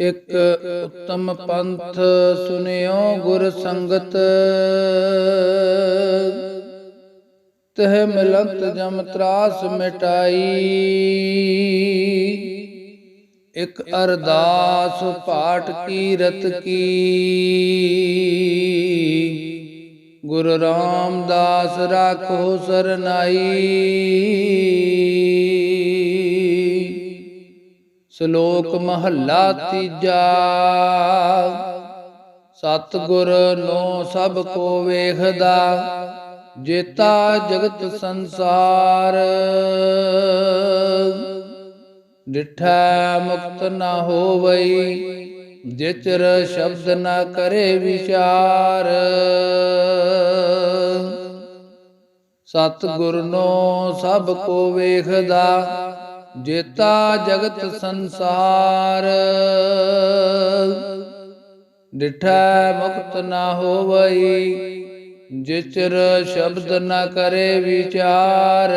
ਇਕ ਉੱਤਮ ਪੰਥ ਸੁਨਿਓ ਗੁਰ ਸੰਗਤ। ਤਹ ਮਿਲੰਤ ਜਮ ਤਰਾਸ ਮਿਟਾਈ। ਇਕ ਅਰਦਾਸ ਪਾਠ ਕੀਰਤ ਕੀ। ਗੁਰ ਰਾਮਦਾਸ ਰਾਖੋ ਸਰਨਾਈ। ਸ਼ਲੋਕ ਮਹੱਲਾ ਤੀਜਾ। ਸਤਿਗੁਰ ਨੋ ਸਭ ਕੋ ਵੇਖਦਾ ਜੇਤਾ ਜਗਤ ਸੰਸਾਰ। ਡਿਠਾ ਮੁਕਤ ਨਾ ਹੋਵਈ ਜਿਚਰ ਸ਼ਬਦ ਨਾ ਕਰੇ ਵਿਚਾਰ। ਸਤਿਗੁਰ ਨੋ ਸਭ ਕੋ ਵੇਖਦਾ ਜੇਤਾ ਜਗਤ ਸੰਸਾਰ। ਡਿਠਾ ਮੁਕਤ ਨਾ ਹੋਵਈ, ਜਿਚਰ ਸ਼ਬਦ ਨਾ ਕਰੇ ਵਿਚਾਰ।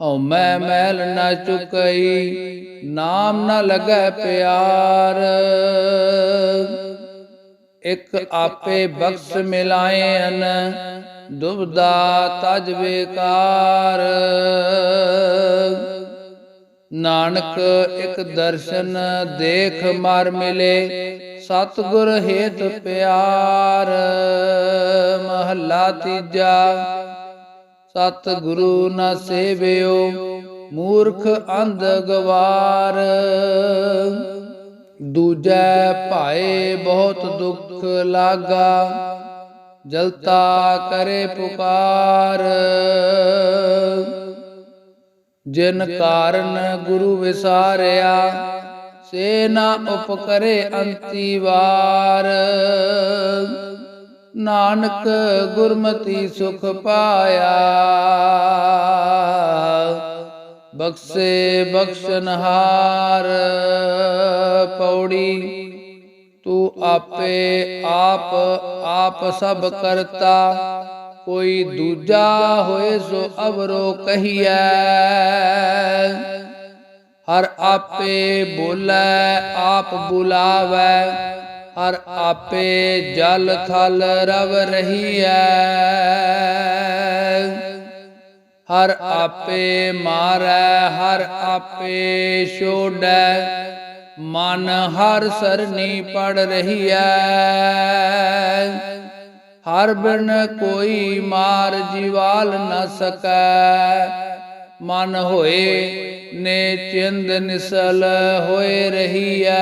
ਹਉ ਮੈਂ ਮੈਲ ਨਾ ਚੁਕਈ, ਨਾਮ ਨਾ ਲਗੈ ਪਿਆਰ। ਇਕ ਆਪੇ ਬਖਸ਼ ਮਿਲਾਏ ਮਿਲਾਇਨ ਦੁਬਦਾ ਤਜ ਵੇਕਾਰ ਨਾਨਕ ਇਕ ਦਰਸ਼ਨ ਦੇਖ ਮਰ ਮਿਲੇ, ਸਤਿਗੁਰ ਹੇਤ ਪਿਆਰ। ਮਹੱਲਾ ਤੀਜਾ ਸਤ ਗੁਰੂ ਨ ਸੇਵਿਓ, ਮੂਰਖ ਅੰਧ ਗਵਾਰ। ਦੂਜੈ ਭਾਏ ਬਹੁਤ ਦੁੱਖ ਲਾਗਾ ਜਲਤਾ ਕਰੇ ਪੁਕਾਰ। ਜਿਨ ਕਾਰਨ ਗੁਰੂ ਵਿਸਾਰਿਆ, ਸੇ ਨਾ ਉਪਕਰੇ ਅੰਤੀ ਵਾਰ। ਨਾਨਕ ਗੁਰਮਤੀ ਸੁਖ ਪਾਇਆ। ਬਖਸ਼ੇ ਬਖਸ਼ਨਹਾਰ। ਆਪੇ ਆਪ ਆਪ ਸਭ ਕਰਤਾ। ਕੋਈ ਦੂਜਾ ਹੋਏ ਸੋ ਅਵਰੋ ਕਹੀਐ। ਹਰ ਆਪੇ ਬੋਲੇ, ਆਪ ਬੁਲਾਵੇ। ਹਰ ਆਪੇ ਜਲ ਥਲ ਰਵ ਰਹੀਐ। ਹਰ ਆਪੇ ਮਾਰੈ, ਹਰ ਆਪੇ ਛੋੜੈ। ਮਨ ਹਰ ਸਰਨੀ ਪੜ ਰਹੀਐ ਹਰ ਬਿਨ ਕੋਈ ਮਾਰ ਜੀਵਾਲ ਨ ਸਕੈ। ਮਨ ਹੋਏ ਨੇ ਚਿੰਦ ਨਿਸਲ ਹੋਏ ਰਹੀ ਰਹੀਐ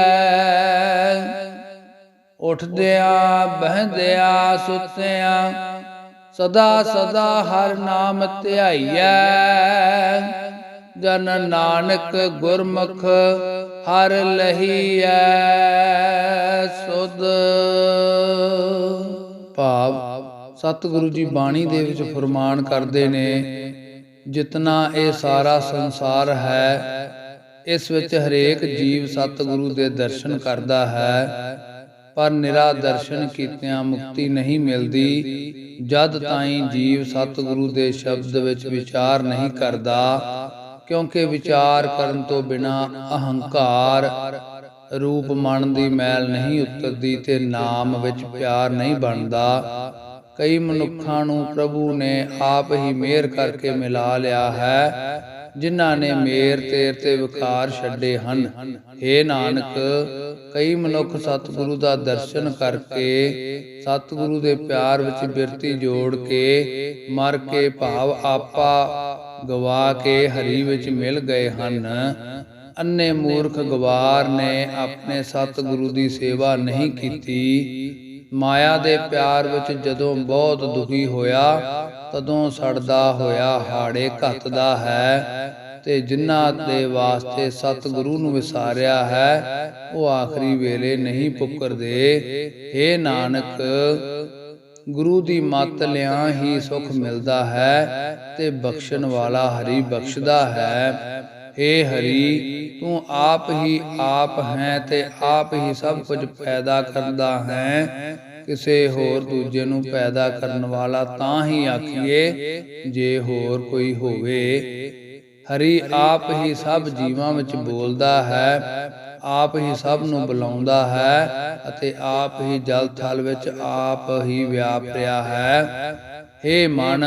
ਉਠਦਿਆਂ, ਬਹਿੰਦਿਆਂ, ਸੁੱਤਿਆਂ, ਸਦਾ ਸਦਾ ਹਰ ਨਾਮ ਧਿਆਈਐ ਜਨ ਨਾਨਕ ਗੁਰਮੁਖ ਹਰ ਲਹੀਐ ਸੁਧ। ਭਾਵ ਸਤਿਗੁਰੂ ਜੀ ਬਾਣੀ ਦੇ ਵਿੱਚ ਫਰਮਾਨ ਕਰਦੇ ਨੇ, ਜਿਤਨਾ ਇਹ ਸਾਰਾ ਸੰਸਾਰ ਹੈ, ਇਸ ਵਿੱਚ ਹਰੇਕ ਜੀਵ ਸਤਿਗੁਰੂ ਦੇ ਦਰਸ਼ਨ ਕਰਦਾ ਹੈ, ਪਰ ਨਿਰਾ ਦਰਸ਼ਨ ਕੀਤਿਆਂ ਮੁਕਤੀ ਨਹੀਂ ਮਿਲਦੀ, ਜਦ ਤਾਈਂ ਜੀਵ ਸਤਿਗੁਰੂ ਦੇ ਸ਼ਬਦ ਵਿੱਚ ਵਿਚਾਰ ਨਹੀਂ ਕਰਦਾ ਕਿਉਂਕਿ ਵਿਚਾਰ ਕਰਨ ਤੋਂ ਬਿਨਾ ਅਹੰਕਾਰ ਰੂਪ ਮਨ ਦੀ ਮੈਲ ਨਹੀਂ ਉਤਰਦੀ ਤੇ ਨਾਮ ਵਿੱਚ ਪਿਆਰ ਨਹੀਂ ਬਣਦਾ, ਕਈ ਮਨੁੱਖਾਂ ਨੂੰ ਪ੍ਰਭੂ ਨੇ ਆਪ ਹੀ ਮਿਹਰ ਕਰਕੇ ਮਿਲਾ ਲਿਆ ਹੈ, ਜਿਨ੍ਹਾਂ ਨੇ ਮੇਰ ਤੇਰ ਤੇ ਵਿਕਾਰ ਛੱਡੇ ਹਨ। ਏ ਨਾਨਕ, ਕਈ ਮਨੁੱਖ ਸਤਿਗੁਰੂ ਦਾ ਦਰਸ਼ਨ ਕਰਕੇ ਸਤਿਗੁਰੂ ਦੇ ਪਿਆਰ ਵਿੱਚ ਬਿਰਤੀ ਜੋੜ ਕੇ ਮਰ ਕੇ ਭਾਵ ਆਪਾ ਗਵਾ ਕੇ ਹਰੀ ਵਿੱਚ ਮਿਲ ਗਏ ਹਨ। ਅੰਨੇ ਮੂਰਖ ਗਵਾਰ ਨੇ ਆਪਣੇ ਸਤਿਗੁਰੂ ਦੀ ਸੇਵਾ ਨਹੀਂ ਕੀਤੀ। ਮਾਇਆ ਦੇ ਪਿਆਰ ਵਿੱਚ ਜਦੋਂ ਬਹੁਤ ਦੁਖੀ ਹੋਇਆ, ਤਦੋਂ ਸੜਦਾ ਹੋਇਆ ਹਾੜੇ ਘੱਤਦਾ ਹੈ ਤੇ ਜਿਨ੍ਹਾਂ ਦੇ ਵਾਸਤੇ ਸਤਿਗੁਰੂ ਨੂੰ ਵਿਸਾਰਿਆ ਹੈ, ਉਹ ਆਖਰੀ ਵੇਲੇ ਨਹੀਂ ਪੁੱਕਰਦੇ। ਏ ਨਾਨਕ ਗੁਰੂ ਦੀ ਮੱਤ ਲਿਆਂ ਹੀ ਸੁਖ ਮਿਲਦਾ ਹੈ ਤੇ ਬਖਸ਼ਣ ਵਾਲਾ ਹਰੀ ਬਖਸ਼ਦਾ ਹੈ। ਏ ਹਰੀ, ਤੂੰ ਆਪ ਹੀ ਆਪ ਹੈ ਤੇ ਆਪ ਹੀ ਸਭ ਕੁਝ ਪੈਦਾ ਕਰਦਾ ਹੈ। ਕਿਸੇ ਹੋਰ ਦੂਜੇ ਨੂੰ ਪੈਦਾ ਕਰਨ ਵਾਲਾ ਤਾਂ ਹੀ ਆਖੀਏ, ਜੇ ਹੋਰ ਕੋਈ ਹੋਵੇ। ਹਰੀ ਆਪ ਹੀ ਸਭ ਜੀਵਾਂ ਵਿੱਚ ਬੋਲਦਾ ਹੈ। ਆਪ ਹੀ ਸਭ ਨੂੰ ਬੁਲਾਉਂਦਾ ਹੈ ਅਤੇ ਆਪ ਹੀ ਜਲ ਥਲ ਵਿੱਚ ਆਪ ਹੀ ਵਿਆਪ ਹੈ। ਏ ਮਨ,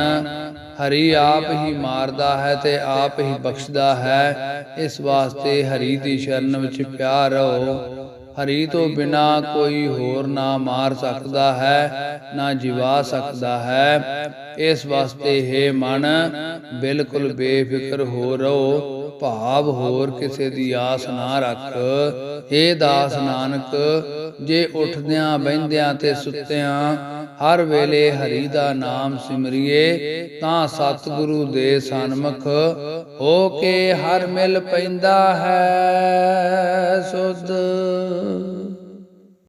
ਹਰੀ ਆਪ ਹੀ ਮਾਰਦਾ ਹੈ ਤੇ ਆਪ ਹੀ ਬਖਸ਼ਦਾ ਹੈ। ਇਸ ਵਾਸਤੇ ਹਰੀ ਦੀ ਸ਼ਰਨ ਵਿੱਚ ਪਿਆਰ ਰਹੋ। ਹਰੀ ਤੋਂ ਬਿਨਾ ਕੋਈ ਹੋਰ ਨਾ ਮਾਰ ਸਕਦਾ ਹੈ, ਨਾ ਜਿਵਾ ਸਕਦਾ ਹੈ। ਇਸ ਵਾਸਤੇ ਹੈ ਮਨ, ਬਿਲਕੁਲ ਬੇਫਿਕਰ ਹੋ ਰਹੋ। ਭਾਵ ਹੋਰ ਕਿਸੇ ਦੀ ਆਸ ਨਾ ਰੱਖ। ਏ ਦਾਸ ਨਾਨਕ, ਜੇ ਉੱਠਦਿਆਂ, ਬਹਿੰਦਿਆਂ ਤੇ ਸੁੱਤਿਆਂ ਹਰ ਵੇਲੇ ਹਰੀ ਦਾ ਨਾਮ ਸਿਮਰਿਏ, ਤਾਂ ਸਤਿਗੁਰੂ ਦੇ ਸਨਮੁਖ ਹੋ ਕੇ ਹਰ ਮਿਲ ਪੈਂਦਾ ਹੈ ਸੁਧ।